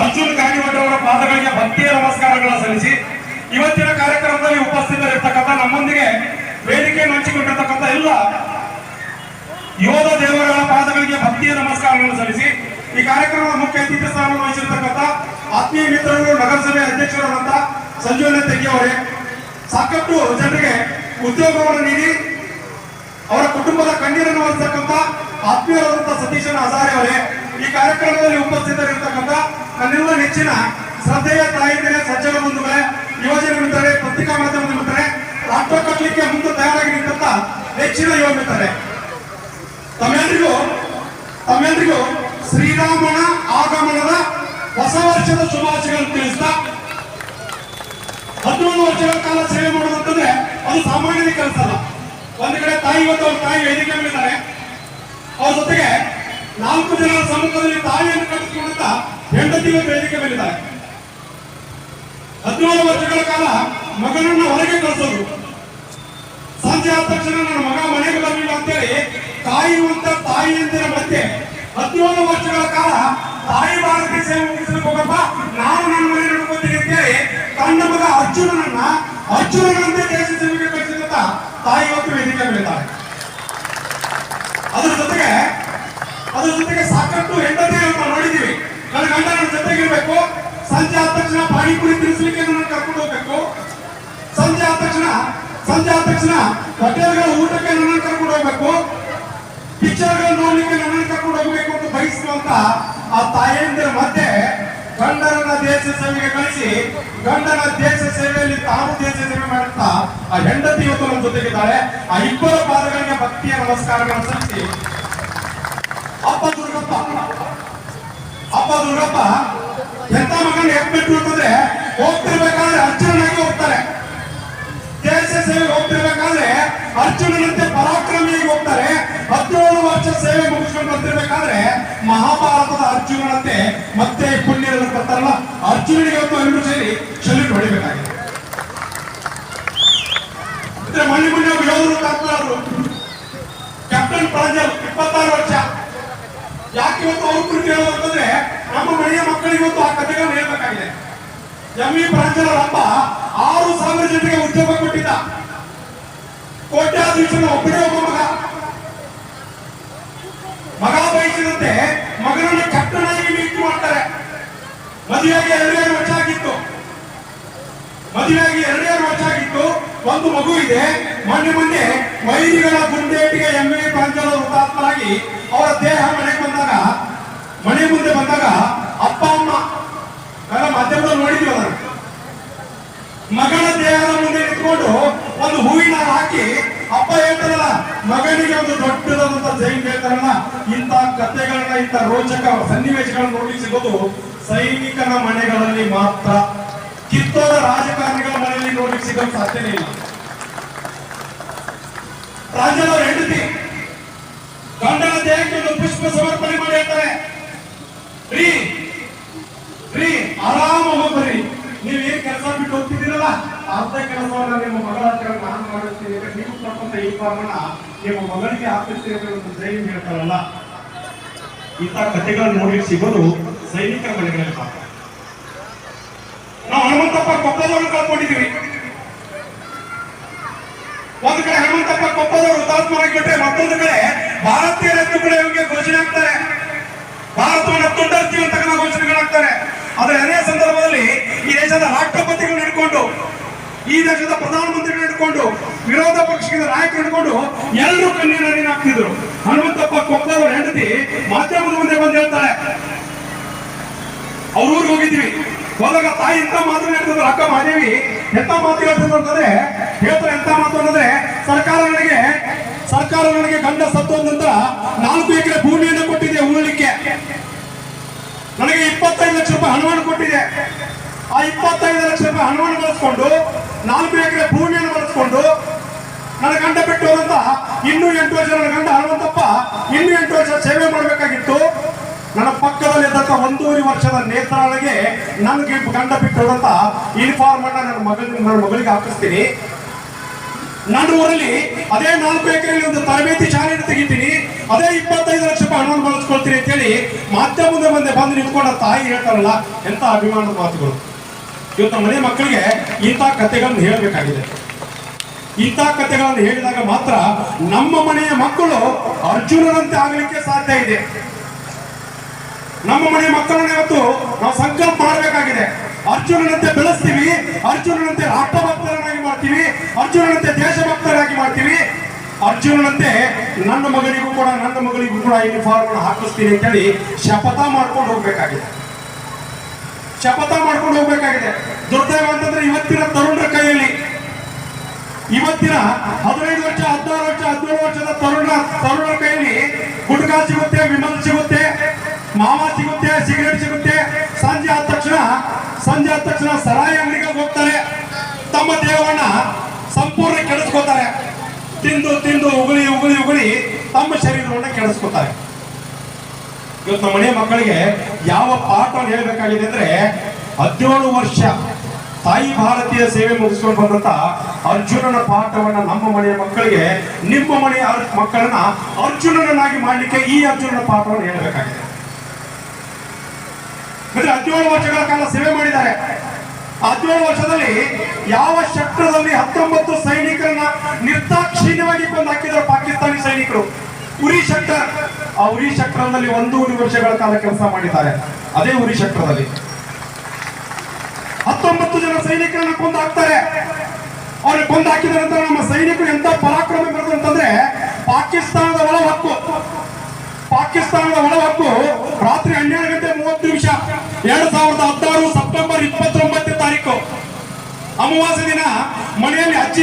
ಅರ್ಜುನ್ ಕಾಗಿಮಠ ಅವರ ಪಾದಗಳಿಗೆ ಭಕ್ತಿಯ ನಮಸ್ಕಾರಗಳನ್ನು ಸಲ್ಲಿಸಿ, ಇವತ್ತಿನ ಕಾರ್ಯಕ್ರಮದಲ್ಲಿ ಉಪಸ್ಥಿತರಿರ್ತಕ್ಕಂಥ ನಮ್ಮೊಂದಿಗೆ ವೇದಿಕೆ ಹಂಚಿಕೊಂಡಿರ್ತಕ್ಕಂಥ ಎಲ್ಲ ಯೋಧ ದೇವರ ಪಾದಗಳಿಗೆ ಭಕ್ತಿಯ ನಮಸ್ಕಾರಗಳನ್ನು ಸಲ್ಲಿಸಿ, ಈ ಕಾರ್ಯಕ್ರಮದ ಮುಖ್ಯ ಅತಿಥಿ ಸ್ಥಾನವನ್ನು ವಹಿಸಿರ್ತಕ್ಕಂಥ ಆತ್ಮೀಯ ಮಿತ್ರರು, ನಗರಸಭೆ ಅಧ್ಯಕ್ಷರಾದಂಥ ಸಂಜೀವನ ತೆಗಿಯವರೇ ಸಾಕಷ್ಟು ಜನರಿಗೆ ಉದ್ಯೋಗವನ್ನು ನೀಡಿ, ಅವರ ಕುಟುಂಬದ ಕಣ್ಣೀರನ್ನು ಹೊರಿಸತಕ್ಕಂಥ ಆತ್ಮೀಯರಾದಂಥ ಸತೀಶನ ಹಜಾರೆ ಅವರೇ. ಈ ಕಾರ್ಯಕ್ರಮದಲ್ಲಿ ಉಪಸ್ಥಿತರಿರ್ತಕ್ಕಂಥ ನನ್ನೆಲ್ಲ ಹೆಚ್ಚಿನ ಶ್ರದ್ಧೆಯ ತಾಯಿಂದಿರೇ ಸಜ್ಜನ ಬಂಧುಗಳೇ ಯೋಜನೆ ಮಿತ್ರರೇ ಪತ್ರಿಕಾ ಮಾಧ್ಯಮದಲ್ಲಿ ಮಿತ್ರರೇ ರಾಷ್ಟ್ರ ಕಟ್ಟಲಿಕ್ಕೆ ಮುಂದೆ ತಯಾರಾಗಿ ನಿಂತ ಹೆಚ್ಚಿನ ಯುವ ಮಿತ್ರರೇ. ತಮ್ಮೆಲ್ಲರಿಗೂ ತಮ್ಮೆಲ್ಲರಿಗೂ ಶ್ರೀರಾಮನ ಆಗಮನದ ಹೊಸ ವರ್ಷದ ಶುಭಾಶಯಗಳನ್ನು ತಿಳಿಸ್ತಾ ಹದಿನೊಂದು ವರ್ಷಗಳ ಕಾಲ ಸೇವೆ ಮಾಡೋದಂತಂದ್ರೆ ಅದು ಸಾಮಾನ್ಯ ಕೆಲಸ ಅಲ್ಲ ಒಂದು ಕಡೆ ತಾಯಿ ಇವತ್ತು ಅವ್ರ ತಾಯಿ ವೇದಿಕೆ ಮೇಲಿದ್ದಾರೆ. ಅವ್ರ ಜೊತೆಗೆ ನಾಲ್ಕು ಜನ ಸಮ್ಮುಖದಲ್ಲಿ ತಾಯಿಯನ್ನು ಕಟ್ಟಿಸಿಕೊಂಡಂತ ಹೆಂಡತಿ ಇವತ್ತು ವೇದಿಕೆ ಮೇಲಿದ್ದಾರೆ ಹದಿನೇಳು ವರ್ಷಗಳ ಕಾಲ ಮಗನನ್ನ ಹೊರಗೆ ಕಳಿಸೋದು. ಸಂಜೆ ಆದ ತಕ್ಷಣ ನನ್ನ ಮಗ ಮನೆಗೆ ಬರಲಿಲ್ಲ ಅಂತೇಳಿ ಕಾಯುವಂತ ತಾಯಿಯಂದಿರ ಮಧ್ಯೆ ಹದಿನೇಳು ವರ್ಷಗಳ ಕಾಲ ತಾಯಿ ಭಾರತೀಯ ಸೇವೆ ಮುಗಿಸಲು ಹೋಗಪ್ಪ ನಾನು ನನ್ನ ಮನೆ ನೋಡ್ಕೊತೀನಿ ಅಂತೇಳಿ ತನ್ನ ಮಗ ಅರ್ಜುನನನ್ನ ಅರ್ಜುನನಂತೆ ದೇಶ ಸೇವೆಗೆ ಕಳಿಸಿದಂತ ತಾಯಿ ಇವತ್ತು ವೇದಿಕೆ ಮೇಲಿದ್ದಾರೆ ಅದರ ಜೊತೆಗೆ ಅದ್ರ ಜೊತೆಗೆ ಸಾಕಷ್ಟು ಹೆಂಡತಿ ನಾವು ನೋಡಿದೀವಿ ನನ್ನ ಗಂಡ ನನ್ನ ಜೊತೆಗಿರ್ಬೇಕು. ಸಂಜೆ ಆದ ತಕ್ಷಣ ಪಾನಿಪುರಿ ತಿನ್ನಿಸ್ಲಿಕ್ಕೆ ನನ್ನ ಕರ್ಕೊಂಡು ಹೋಗ್ಬೇಕು. ಸಂಜೆ ಆದ ತಕ್ಷಣ, ಸಂಜೆ ಆದ ತಕ್ಷಣ ಹೋಟೆಲ್ಗಳ ಊಟಕ್ಕೆ ನನ್ನನ್ನು ಕರ್ಕೊಂಡು ಹೋಗ್ಬೇಕು. ಪಿಕ್ಚರ್ಗಳು ನೋಡ್ಲಿಕ್ಕೆ ನನ್ನನ್ನು ಕರ್ಕೊಂಡು ಹೋಗ್ಬೇಕು ಅಂತ ಬಯಸುವಂತ ಆ ತಾಯಂದಿರ ಮಧ್ಯೆ ಗಂಡನ ದೇಶ ಸೇವೆಗೆ ಕಳಿಸಿ, ಗಂಡನ ದೇಶ ಸೇವೆಯಲ್ಲಿ ತಾನು ದೇಶ ಸೇವೆ ಮಾಡುತ್ತಾ ಆ ಹೆಂಡತಿ ಇವತ್ತು ನಮ್ಮ ಜೊತೆಗಿದ್ದಾಳೆ. ಆ ಇಬ್ಬರ ಪಾದಗಳಿಗೆ ಭಕ್ತಿಯ ನಮಸ್ಕಾರಗಳನ್ನು ಸಲ್ಲಿಸಿ ಅಪ್ಪ ದುರ್ಗಪ್ಪ ಅಪ್ಪ ದುರ್ಗಪ್ಪ ಎಂತ ಮಗನ ಎಕ್ಬಿಟ್ಟು ಅಂತಂದ್ರೆ ಹೋಗ್ತಿರ್ಬೇಕಾದ್ರೆ ಅರ್ಜುನನಾಗಿ ಹೋಗ್ತಾರೆ. ದೇಶ ಸೇವೆ ಹೋಗ್ತಿರ್ಬೇಕಾದ್ರೆ ಅರ್ಜುನನಂತೆ ಪರಾಕ್ರಮಿಯಾಗಿ ಹೋಗ್ತಾರೆ. ಹದಿನೇಳು ವರ್ಷ ಸೇವೆ ಮುಗಿಸ್ಕೊಂಡು ಬರ್ತಿರ್ಬೇಕಾದ್ರೆ ಮಹಾಭಾರತದ ಅರ್ಜುನನಂತೆ ಮತ್ತೆ ಪುಣ್ಯರನ್ನು ಕೊಡ್ತಾರಲ್ಲ ಅರ್ಜುನನಿಗೆ ಇವತ್ತು ಎಲ್ಲರೂ ಸೇರಿ ಶಲ್ಯೂಟ್ ಹೊಡಿಬೇಕಾಗಿದೆ. ಮಣ್ಣಿ ಮಣ್ಣಿ ಯೋಧರು ಕಾಪಾಡರು ಕ್ಯಾಪ್ಟನ್ ಪ್ರಾಂಜಲ್ ಇಪ್ಪತ್ತಾರು ವರ್ಷ ಯಾಕೆ ಇವತ್ತು ಅವ್ರ ಕುರಿತು ಹೇಳೋದಂತಂದ್ರೆ ನಮ್ಮ ಮನೆಯ ಮಕ್ಕಳಿಗೆ ಇವತ್ತು ಆ ಕಥೆಗಳನ್ನು ಹೇಳ್ಬೇಕಾಗಿದೆ. ಎಂ ಇ ಪ್ರಾಂಜಲ ಹಬ್ಬ ಆರು ಸಾವಿರ ಜನರಿಗೆ ಉದ್ಯೋಗ ಕೊಟ್ಟಿದ್ದ. ಕೋಟ್ಯಾಧೀಶನ ಒಬ್ಬನೇ ಒಬ್ಬ ಮಗ. ಮಗ ಬಯಸಿದಂತೆ ಮಗನನ್ನು ಕಟ್ಟನಾಗಿ ನಿಯುಕ್ತಿ ಮಾಡ್ತಾರೆ. ಮದುವೆಯಾಗಿ ಎರಡೇ ವರ್ಷ ಆಗಿತ್ತು. ಮದುವೆಯಾಗಿ ಎರಡೇ ವರ್ಷ ಆಗಿತ್ತು. ಒಂದು ಮಗು ಇದೆ. ಮೊನ್ನೆ ಮೊನ್ನೆ ವೈರಿಗಳ ಗುಂಡೇಟಿಗೆ ಎಂ ಎ ಪ್ರಾಂಜಲ ಹುತಾತ್ಮರಾಗಿ ಅವರ ದೇಹ ಮನೆಗೆ ಬಂದಾಗ, ಮನೆ ಮುಂದೆ ಬಂದಾಗ ಅಪ್ಪ, ಅಮ್ಮ ಎಲ್ಲ ಮಾಧ್ಯಮದಲ್ಲಿ ನೋಡಿದ್ವಿ ಮಗನ ದೇಹದ ಮುಂದೆ ನಿಂತ್ಕೊಂಡು ಒಂದು ಹೂವಿನ ಹಾಕಿ, ಅಪ್ಪ ಹೇಳ್ತಾರಲ್ಲ, ಮಗನಿಗೆ ಒಂದು ದೊಡ್ಡದಾದಂತ ಸೈನಿಕ ಹೇಳ್ತಾರಲ್ಲ, ಇಂಥ ಕಥೆಗಳನ್ನ, ಇಂಥ ರೋಚಕ ಸನ್ನಿವೇಶಗಳನ್ನ ನೋಡ್ಲಿಕ್ಕೆ ಸಿಗೋದು ಸೈನಿಕನ ಮನೆಗಳಲ್ಲಿ ಮಾತ್ರ. ಕಿತ್ತೋದ ರಾಜಕಾರಣಿಗಳ ಮನೆಯಲ್ಲಿ ನೋಡ್ಲಿಕ್ಕೆ ಸಿಗಲು ಸಾಧ್ಯನೇ ಇಲ್ಲ. ರಾಜ್ಯದವ್ರ ಹೆಂಡತಿ ಗಂಡನ ಒಂದು ಪುಷ್ಪ ಸಮರ್ಪಣೆ ಮಾಡಿ ಹೇಳ್ತಾರೆ. ರೀ ರೀ, ಆರಾಮ ಹೋಗ್ರಿ ನೀವು ಏನ್ ಕೆಲಸ ಬಿಟ್ಟು ಹೋಗ್ತಿದ್ದೀರಲ್ಲ ಅರ್ಧ ಕೆಲಸವನ್ನ ನಿಮ್ಮ ಮಗಳ ಹತ್ರ ನಾನು ಮಾಡುತ್ತೇನೆ ನೀವು ಕೊಟ್ಟಂತ ಈ ಕಾರಣ ನಿಮ್ಮ ಮಗಳಿಗೆ ಹಾಕಿರ್ತೀರಿ ಅಂತ ಒಂದು ಜೈನ್ ಹೇಳ್ತಾರಲ್ಲ. ಇಂಥ ಕಥೆಗಳನ್ನ ನೋಡ್ಲಿಕ್ಕೆ ಸಿಗೋದು ಸೈನಿಕರ ಮನೆಗಳಲ್ಲಿ ಮಾತ್ರ. ನಾವು ಹನುಮಂತಪ್ಪ ಕೊಪ್ಪದವ್ರನ್ನ ಕಳ್ಕೊಂಡಿದೀವಿ ಒಂದು ಕಡೆ ಹನುಮಂತಪ್ಪ ಕೊಪ್ಪದವರು ಹುತಾತ್ಮರಾಗಿಬಿಟ್ರೆ ಮತ್ತೊಂದು ಕಡೆ ಭಾರತೀಯ ರತ್ನಗಳಿಗೆ ಘೋಷಣೆ ಆಗ್ತಾರೆ. ಭಾರತವನ್ನು ತುಂಡರ್ತೀವಿ ಅಂತ ಘೋಷಣೆಗಳಾಗ್ತಾರೆ. ಆದ್ರೆ ಅದೇ ಸಂದರ್ಭದಲ್ಲಿ ಈ ದೇಶದ ರಾಷ್ಟ್ರಪತಿಗಳು ಹಿಡ್ಕೊಂಡು ಈ ದೇಶದ ಪ್ರಧಾನಮಂತ್ರಿಗಳು ಹಿಡ್ಕೊಂಡು ವಿರೋಧ ಪಕ್ಷದ ನಾಯಕರು ಹಿಡ್ಕೊಂಡು ಎಲ್ಲರೂ ಕಣ್ಣಿನ ಹಾಕ್ತಿದ್ರು. ಹನುಮಂತಪ್ಪ ಕೊಪ್ಪದವ್ರ ಹೆಂಡತಿ ಮಾಧ್ಯಮದ ಮುಂದೆ ಬಂದು ಹೇಳ್ತಾರೆ. ಅವ್ರ ಊರಿಗೆ ಹೋಗಿದ್ವಿ. ಹೋದಾಗ ತಾಯಿ ಎಂತ ಮಾತು ಹೇಳ್ತಿದ್ರು. ಅಕ್ಕ ಮಾದೇವಿ ಎಂತ ಮಾತು ಹೇಳ್ತಿದ್ರು ಅಂತಂದ್ರೆ ಹೇಳ್ತಾರೆ ಎಂತ ಮಾತು ಅಂದ್ರೆ ಸರ್ಕಾರ ನನಗೆ ಸರ್ಕಾರ ನನಗೆ ಗಂಡ ಸತ್ತು ನಂತರ ನಾಲ್ಕು ಎಕರೆ ಭೂಮಿಯನ್ನು ಕೊಟ್ಟಿದೆ ಉಳಲಿಕ್ಕೆ. ನನಗೆ ಇಪ್ಪತ್ತೈದು ಲಕ್ಷ ರೂಪಾಯಿ ಹಣವನ್ನು ಕೊಟ್ಟಿದೆ. ಆ ಇಪ್ಪತ್ತೈದು ಲಕ್ಷ ರೂಪಾಯಿ ಹಣವನ್ನು ಬಳಸ್ಕೊಂಡು, ನಾಲ್ಕು ಎಕರೆ ಭೂಮಿಯನ್ನು ಬಳಸ್ಕೊಂಡು, ನನ್ನ ಗಂಡ ಬಿಟ್ಟು ಹೋದಂತ ಇನ್ನೂ ಎಂಟು ವರ್ಷ ನನ್ನ ಗಂಡ ಹಣವಂತಪ್ಪ ಇನ್ನೂ ಎಂಟು ವರ್ಷ ಸೇವೆ ಮಾಡಬೇಕಾಗಿತ್ತು. ನನ್ನ ಪಕ್ಕದಲ್ಲಿ ಇದ್ದಂತ ಒಂದೂವರೆ ವರ್ಷದ ನೇತ್ರಗೆ ನನಗೆ ಗಂಡ ಬಿಟ್ಟು ಹೋದಂತ ಯೂನಿಫಾರ್ಮ್ ಅನ್ನ ನನ್ನ ಮಗ ನನ್ನ ಮಗಳಿಗೆ ಹಾಕಿಸ್ತೀನಿ. ನನ್ನ ಊರಲ್ಲಿ ಅದೇ ನಾಲ್ಕು ಎಕರೆಯಲ್ಲಿ ಒಂದು ತರಬೇತಿ ಶಾಲೆಯನ್ನು ತೆಗಿತೀನಿ, ಅದೇ ಇಪ್ಪತ್ತೈದು ಲಕ್ಷ ರೂಪಾಯಿ ಹಣವನ್ನು ಬಳಸ್ಕೊಳ್ತೀನಿ ಅಂತ ಹೇಳಿ ಮಾಧ್ಯಮದ ಮುಂದೆ ಬಂದೆ ನಿಂತ್ಕೊಂಡ ತಾಯಿ ಹೇಳ್ತಾರಲ್ಲ ಎಂತ ಅಭಿಮಾನದ ಮಾತುಗಳು. ಇವತ್ತು ಮನೆ ಮಕ್ಕಳಿಗೆ ಇಂಥ ಕಥೆಗಳನ್ನು ಹೇಳಬೇಕಾಗಿದೆ. ಇಂಥ ಕಥೆಗಳನ್ನು ಹೇಳಿದಾಗ ಮಾತ್ರ ನಮ್ಮ ಮನೆಯ ಮಕ್ಕಳು ಅರ್ಜುನನಂತೆ ಆಗಲಿಕ್ಕೆ ಸಾಧ್ಯ ಇದೆ. ನಮ್ಮ ಮನೆಯ ಮಕ್ಕಳನ್ನ ಇವತ್ತು ನಾವು ಸಂಕಲ್ಪ ಮಾಡಬೇಕಾಗಿದೆ. ಅರ್ಜುನನಂತೆ ಬೆಳೆಸ್ತೀವಿ, ಅರ್ಜುನನಂತೆ ರಾಷ್ಟ್ರಭಕ್ತರನ್ನಾಗಿ ಮಾಡ್ತೀವಿ, ಅರ್ಜುನನಂತೆ ಅರ್ಜುನನಂತೆ ನನ್ನ ಮಗನಿಗೂ ಕೂಡ, ನನ್ನ ಮಗಳಿಗೂ ಕೂಡ ಯೂನಿಫಾರ್ಮ್ ಹಾಕಿಸ್ತೀನಿ ಅಂತೇಳಿ ಶಪಥ ಮಾಡ್ಕೊಂಡು ಹೋಗ್ಬೇಕಾಗಿದೆ. ಶಪಥ ಮಾಡ್ಕೊಂಡು ಹೋಗ್ಬೇಕಾಗಿದೆ. ದುರ್ದೈವ ಅಂತಂದ್ರೆ ಇವತ್ತಿನ ತರುಣರ ಕೈಯಲ್ಲಿ. ಇವತ್ತಿನ ಹದಿನೈದು ವರ್ಷ, ಹದಿನಾರು ವರ್ಷ, ಹದಿನೇಳು ವರ್ಷದ ತರುಣ, ತರುಣರ ಕೈಯಲ್ಲಿ ಗುಟ್ಕಾ ಸಿಗುತ್ತೆ, ವಿಮಲ್ ಸಿಗುತ್ತೆ, ಮಾವ ಸಿಗುತ್ತೆ, ಸಿಗರೇಟ್ ಸಿಗುತ್ತೆ. ಸಂಜೆ ಆದ ತಕ್ಷಣ, ಸಂಜೆ ಆದ ತಕ್ಷಣ ಸರಾಯಿ ಅಂಗಡಿಗೆ ಹೋಗ್ತಾರೆ. ತಮ್ಮ ಕೆಡಿಸ್ಕೋತಾರೆ ತಿಂದು ತಿಂದು ಉಗುಳಿ ಉಗುಳಿ ಉಗುಳಿ ತಮ್ಮ ಶರೀರವನ್ನ ಕೆಡಿಸ್ಕೊತಾರೆ ಇವತ್ತು ನಮ್ಮ ಮನೆ ಮಕ್ಕಳಿಗೆ ಯಾವ ಪಾಠವನ್ನು ಹೇಳಬೇಕಾಗಿದೆ ಅಂದ್ರೆ ಹದಿನೇಳು ವರ್ಷ ತಾಯಿ ಭಾರತೀಯ ಸೇವೆ ಮುಗಿಸ್ಕೊಂಡು ಬಂದಂತ ಅರ್ಜುನನ ಪಾಠವನ್ನ ನಮ್ಮ ಮನೆಯ ಮಕ್ಕಳಿಗೆ, ನಿಮ್ಮ ಮನೆಯ ಮಕ್ಕಳನ್ನ ಅರ್ಜುನನನ್ನಾಗಿ ಮಾಡಲಿಕ್ಕೆ ಈ ಅರ್ಜುನನ ಪಾಠವನ್ನು ಹೇಳಬೇಕಾಗಿದೆ. ಹದಿನೇಳು ವರ್ಷಗಳ ಕಾಲ ಸೇವೆ ಮಾಡಿದ್ದಾರೆ. ಹದಿನೇಳು ವರ್ಷದಲ್ಲಿ ಯಾವ ಶಕ್ತದಲ್ಲಿ ಹತ್ತೊಂಬತ್ತು ಸೈನಿಕರನ್ನ ನಿರ್ದಾಕ್ಷಿಣ್ಯವಾಗಿ ಕೊಂದು ಹಾಕಿದ್ರು ಪಾಕಿಸ್ತಾನಿ ಸೈನಿಕರು? ಉರಿ ಶಕ್ರ ಆ ಉರಿ ಶಕ್ರದಲ್ಲಿ ಒಂದೂವರೆ ವರ್ಷಗಳ ಕಾಲ ಕೆಲಸ ಮಾಡಿದ್ದಾರೆ. ಅದೇ ಉರಿ ಶಕ್ರದಲ್ಲಿ ಹತ್ತೊಂಬತ್ತು ಜನ ಸೈನಿಕರನ್ನ ಕೊಂದು ಹಾಕ್ತಾರೆ. ಅವ್ರಿಗೆ ಕೊಂದು ಹಾಕಿದ ನಂತರ ನಮ್ಮ ಸೈನಿಕರು ಎಂತ ಪರಾಕ್ರಮ ಬರೆದು ಅಂತಂದ್ರೆ ಪಾಕಿಸ್ತಾನದ ಒಳ ಹಕ್ಕು. ಪಾಕಿಸ್ತಾನದ ಒಳ ಹಕ್ಕು ರಾತ್ರಿ ಹನ್ನೆರಡು ಅಮಾವಾಸ್ಯ ದಿನ ಮನೆಯಲ್ಲಿ ಅಜ್ಜಿ